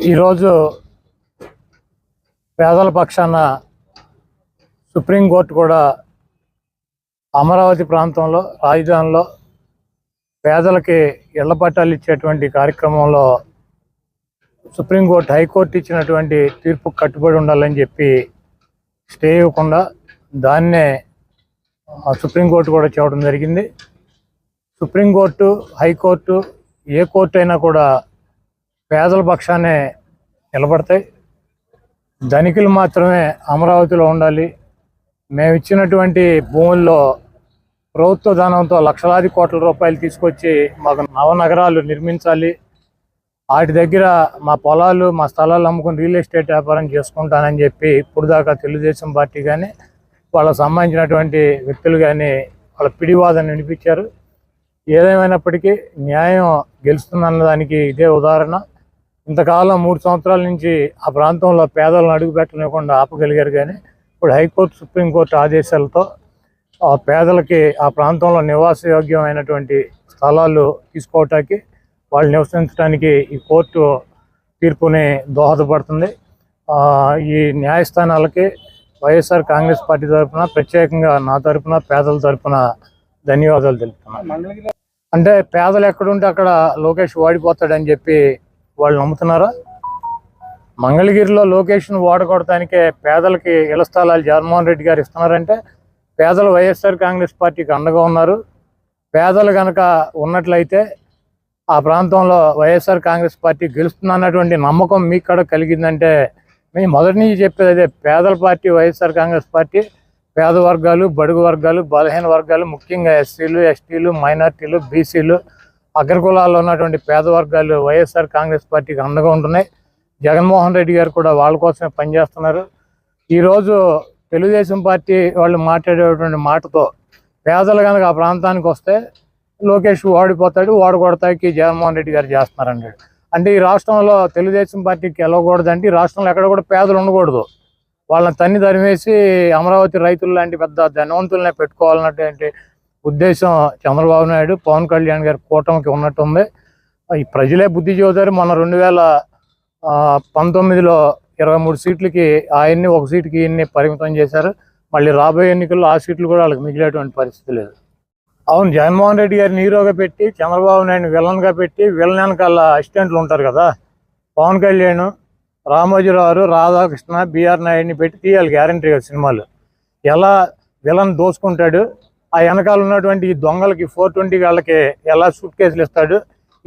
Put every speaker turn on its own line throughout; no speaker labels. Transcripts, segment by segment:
ఈరోజు పేదల పక్షాన సుప్రీంకోర్టు కూడా అమరావతి ప్రాంతంలో రాజధానిలో పేదలకి ఇళ్ళ పట్టాలు ఇచ్చేటువంటి కార్యక్రమంలో సుప్రీంకోర్టు హైకోర్టు ఇచ్చినటువంటి తీర్పు కట్టుబడి ఉండాలని చెప్పి స్టే ఇవ్వకుండా దాన్నే సుప్రీంకోర్టు కూడా చెప్పడం జరిగింది. సుప్రీంకోర్టు హైకోర్టు ఏ కోర్టు అయినా కూడా పేదల పక్షానే నిలబడతాయి. ధనికులు మాత్రమే అమరావతిలో ఉండాలి. మేము ఇచ్చినటువంటి భూముల్లో ప్రభుత్వ ధనంతో లక్షలాది కోట్ల రూపాయలు తీసుకొచ్చి మాకు నవనగరాలు నిర్మించాలి. వాటి దగ్గర మా పొలాలు మా స్థలాలు అమ్ముకుని రియల్ ఎస్టేట్ వ్యాపారం చేసుకుంటానని చెప్పి ఇప్పుడు దాకా తెలుగుదేశం పార్టీ కానీ వాళ్ళకు సంబంధించినటువంటి వ్యక్తులు కానీ వాళ్ళ పిడివాదం వినిపించారు. ఏదేమైనప్పటికీ న్యాయం గెలుస్తుందన్న దానికి ఇదే ఉదాహరణ. ఇంతకాలం మూడు సంవత్సరాల నుంచి ఆ ప్రాంతంలో పేదలను అడుగు పెట్టనివ్వకుండా ఆపగలిగారు కానీ ఇప్పుడు హైకోర్టు సుప్రీంకోర్టు ఆదేశాలతో ఆ పేదలకి ఆ ప్రాంతంలో నివాసయోగ్యమైనటువంటి స్థలాలు తీసుకోవటానికి వాళ్ళు నివసించడానికి ఈ కోర్టు తీర్పుని దోహదపడుతుంది. ఈ న్యాయస్థానాలకి వైఎస్ఆర్ కాంగ్రెస్ పార్టీ తరఫున ప్రత్యేకంగా నా తరఫున పేదల తరఫున ధన్యవాదాలు తెలుపుతున్నాను. అంటే పేదలు ఎక్కడుంటే అక్కడ లోకేష్ వాడిపోతాడని చెప్పి వాళ్ళు నమ్ముతున్నారా? మంగళగిరిలో లొకేషన్ వాడగొడటానికే పేదలకి ఇళ్ళ స్థలాలు జగన్మోహన్ రెడ్డి గారు ఇస్తున్నారంటే పేదలు వైఎస్ఆర్ కాంగ్రెస్ పార్టీకి అండగా ఉన్నారు. పేదలు కనుక ఉన్నట్లయితే ఆ ప్రాంతంలో వైఎస్ఆర్ కాంగ్రెస్ పార్టీ గెలుస్తుందన్నటువంటి నమ్మకం మీకు కూడా కలిగిందంటే మేము మొదటి నుంచి చెప్పేది అదే. పేదల పార్టీ వైఎస్ఆర్ కాంగ్రెస్ పార్టీ పేద వర్గాలు బడుగు వర్గాలు బలహీన వర్గాలు ముఖ్యంగా ఎస్సీలు ఎస్టీలు మైనార్టీలు బీసీలు అగ్రకులాల్లో ఉన్నటువంటి పేద వర్గాలు వైఎస్ఆర్ కాంగ్రెస్ పార్టీకి అండగా ఉంటున్నాయి. జగన్మోహన్ రెడ్డి గారు కూడా వాళ్ళ కోసమే పనిచేస్తున్నారు. ఈరోజు తెలుగుదేశం పార్టీ వాళ్ళు మాట్లాడేటువంటి మాటతో పేదలు కనుక ఆ ప్రాంతానికి వస్తే లోకేష్ ఓడిపోతాడు ఓడగొడతాకి జగన్మోహన్ రెడ్డి గారు చేస్తున్నారన్నాడు అంటే ఈ రాష్ట్రంలో తెలుగుదేశం పార్టీకి వెళ్ళకూడదంటే ఈ రాష్ట్రంలో ఎక్కడ కూడా పేదలు ఉండకూడదు. వాళ్ళని తన్ని తరిమేసి అమరావతి రైతులు లాంటి పెద్ద ధనవంతులనే పెట్టుకోవాలన్నటువంటి ఉద్దేశం చంద్రబాబు నాయుడు పవన్ కళ్యాణ్ గారి కూటమికి ఉన్నట్టుంది. ఈ ప్రజలే బుద్ధి చెబుతారు మొన్న రెండు వేల ఆ, పంతొమ్మిదిలో ఇరవై మూడు సీట్లకి ఆయన్ని ఒక సీటుకి ఈయన్ని పరిమితం చేశారు. మళ్ళీ రాబోయే ఎన్నికల్లో ఆ సీట్లు కూడా వాళ్ళకి మిగిలేటువంటి పరిస్థితి లేదు. అవును జగన్మోహన్ రెడ్డి గారిని హీరోగా పెట్టి చంద్రబాబు నాయుడు విలన్గా పెట్టి విలన్ వెనకాల అసిస్టెంట్లు ఉంటారు కదా. పవన్ కళ్యాణ్ రామోజీరావు రాధాకృష్ణ బిఆర్ నాయుడిని పెట్టి తీయాలి గ్యారంటీ సినిమాలు. ఎలా విలన్ దోసుకుంటాడు ఆ వెనకాల ఉన్నటువంటి ఈ దొంగలకి ఫోర్ ట్వంటీ వాళ్ళకి ఎలా సూట్ కేసులు ఇస్తాడు?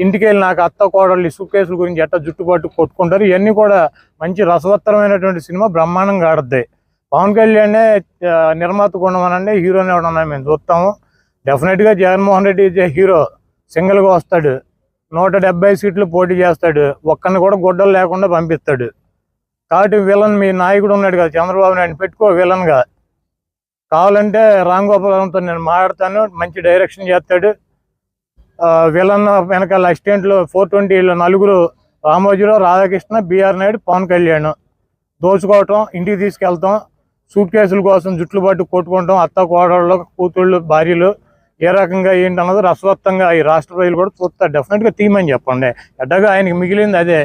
ఇంటికి వెళ్ళి నాకు అత్త కోడళ్ళు ఈ సూట్ కేసుల గురించి ఎట్ట జుట్టుబాటు కొట్టుకుంటారు? ఇవన్నీ కూడా మంచి రసవత్తరమైనటువంటి సినిమా బ్రహ్మాండంగా ఆడద్ది. పవన్ కళ్యాణ్ నిర్మాత ఉండమనండి హీరోనే ఉండమని మేము చూస్తాము. డెఫినెట్గా జగన్మోహన్ రెడ్డి ఇదే హీరో సింగిల్గా వస్తాడు. నూట డెబ్బై సీట్లు పోటీ చేస్తాడు. ఒక్కరిని కూడా గుడ్డలు లేకుండా పంపిస్తాడు. కాబట్టి విలన్ మీ నాయకుడు ఉన్నాడు కదా చంద్రబాబు నాయుడు పెట్టుకో విలన్గా కావాలంటే రామ్ గోపాలంతో నేను మాట్లాడతాను. మంచి డైరెక్షన్ చేస్తాడు. ఆ, విలన్ వెనకాల అసిస్టెంట్లు ఫోర్ ట్వంటీలో నలుగురు రామోజీరావు రాధాకృష్ణ బీఆర్ నాయుడు పవన్ కళ్యాణ్. దోచుకోవటం ఇంటికి తీసుకెళ్తాం. సూట్ కేసుల కోసం జుట్లు పట్టు కొట్టుకుంటాం. అత్త కోడళ్ళు కూతుళ్ళు భార్యలు. ఏ రకంగా ఏంటి అన్నది రసవత్తంగా ఈ రాష్ట్ర ప్రజలు కూడా చూస్తారు. డెఫినెట్గా తీయమని చెప్పండి. ఎడ్డగా ఆయనకి మిగిలింది అదే.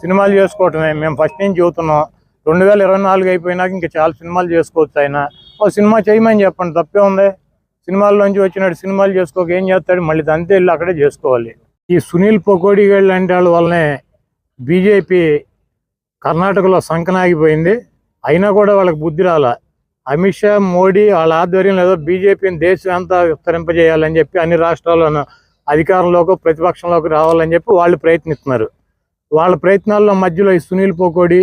సినిమాలు చేసుకోవటమే. మేము ఫస్ట్ నుంచి చూస్తున్నాం. రెండు వేల ఇరవై నాలుగు అయిపోయినాక ఇంకా చాలా సినిమాలు చేసుకోవచ్చు ఆయన. ఓ సినిమా చేయమని చెప్పండి తప్పే ఉంది. సినిమాల్లోంచి వచ్చినట్టు సినిమాలు చేసుకోక ఏం చేస్తాడు? మళ్ళీ దంతే వెళ్ళి అక్కడే చేసుకోవాలి. ఈ సునీల్ పొకోడి గళ్ళు అంటే వాళ్ళ వల్లనే బీజేపీ కర్ణాటకలో సంకనాగిపోయింది. అయినా కూడా వాళ్ళకి బుద్ధి రాలా. అమిత్ షా మోడీ వాళ్ళ ఆధ్వర్యంలో ఏదో బీజేపీని దేశం అంతా విస్తరింపజేయాలని చెప్పి అన్ని రాష్ట్రాల్లోనూ అధికారంలోకి ప్రతిపక్షంలోకి రావాలని చెప్పి వాళ్ళు ప్రయత్నిస్తున్నారు. వాళ్ళ ప్రయత్నాల్లో మధ్యలో ఈ సునీల్ పోకోడి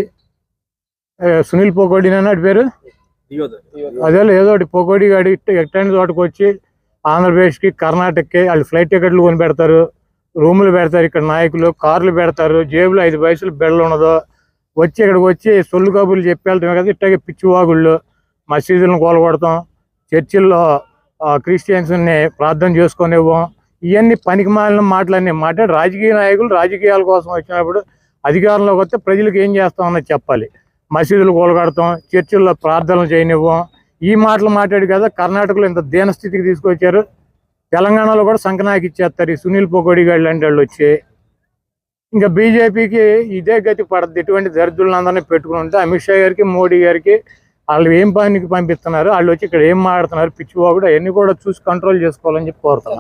సునీల్ పోకోడి పేరు? అదే ఏదో ఒకటి పొగోడి గాడి ఎట్టని చోటకు వచ్చి ఆంధ్రప్రదేశ్కి కర్ణాటకకి వాళ్ళు ఫ్లైట్ టికెట్లు కొని పెడతారు రూములు పెడతారు ఇక్కడ నాయకులు కార్లు పెడతారు జేబులో ఐదు పైసలు బెల్ల ఉండదు వచ్చి ఇక్కడికి వచ్చి సొల్లు కబుర్లు చెప్పి వెళ్తామే కదా ఇట్లాగే పిచ్చివాగుళ్ళు మసీదులను కూలగొడతాం చర్చిల్లో క్రిస్టియన్స్ని ప్రార్థన చేసుకొనివ్వం ఇవన్నీ పనికి మాలిన మాటలన్నీ. మాట్లాడి రాజకీయ నాయకులు రాజకీయాల కోసం వచ్చినప్పుడు అధికారంలోకి వస్తే ప్రజలకు ఏం చేస్తామన్నది చెప్పాలి. మసీదులు కూలగడతాం చర్చిల్లో ప్రార్థనలు చేయనివ్వం. ఈ మాటలు మాట్లాడి కదా కర్ణాటకలో ఇంత దీనస్థితికి తీసుకొచ్చారు. తెలంగాణలో కూడా సంకనాకి ఇచ్చేస్తారు ఈ సునీల్ పొగోడి గారు లాంటి వాళ్ళు వచ్చి. ఇంకా బీజేపీకి ఇదే గతి పడద్దు ఇటువంటి దరిద్రులందరినీ పెట్టుకుని ఉంటే అమిత్ షా గారికి మోడీ గారికి వాళ్ళు ఏం పనికి పంపిస్తున్నారు? వాళ్ళు వచ్చి ఇక్కడ ఏం మాడుతున్నారు పిచ్చి కూడా అవన్నీ కూడా చూసి కంట్రోల్ చేసుకోవాలని చెప్పి కోరుతున్నారు